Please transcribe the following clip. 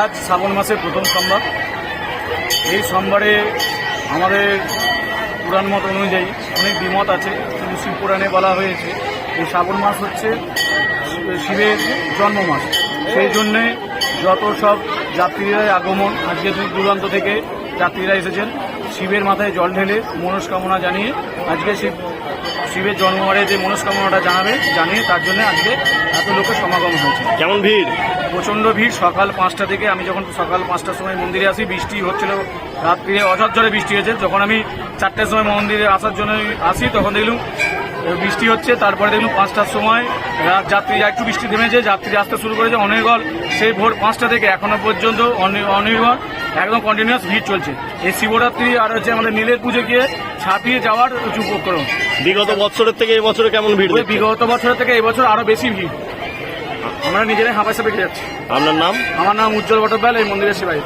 আজ শ্রাবণ মাসের প্রথম সোমবার। এই সোমবারে আমাদের পুরাণ মত অনুযায়ী অনেক বিমত আছে কিন্তু শিব পুরাণে বলা হয়েছে এই শ্রাবণ মাস হচ্ছে শিবের জন্ম মাস সেই জন্যে যত সব যাত্রীরা আগমন, আজকে দূর দূরান্ত থেকে যাত্রীরা এসেছেন, শিবের মাথায় জল ঢেলে মনস্কামনা জানিয়ে আজকে শিব শিবের জন্মবারে যে মনস্কামনাটা জানাবে জানিয়ে তার জন্য আজকে এত লোকের সমাগম হয়েছে। কেমন ভিড়? প্রচণ্ড ভিড় সকাল পাঁচটা থেকে আমি যখন সকাল পাঁচটার সময় মন্দিরে আসি বৃষ্টি হচ্ছিল রাত্রিরে অঝরঝরে বৃষ্টি হয়েছে। যখন আমি চারটের সময় মন্দিরে আসার জন্য আসি তখন দেখলাম বৃষ্টি হচ্ছে। তারপরে দেখলাম পাঁচটার সময় রাত যাত্রীরা একটু বৃষ্টি থেমেছে যাত্রী আসতে শুরু করেছে অনির্বল। সেই ভোর পাঁচটা থেকে এখনও পর্যন্ত অনি- অনির্বল একদম কন্টিনিউয়াস ভিড় চলছে। এই শিবরাত্রি আর হচ্ছে আমাদের নীলের পুজো গিয়ে ছাপিয়ে যাওয়ার উঁচু উপক্রম। বিগত বছরের থেকে এই বছরে কেমন ভিড় বিগত বছরের থেকে এই বছর আরও বেশি ভিড়। আমরা নিজেরাই হাঁপাশে সাপে যাচ্ছি। আপনার নাম? আমার নাম উজ্জ্বল বটব্যাল এই মন্দিরের সেবাই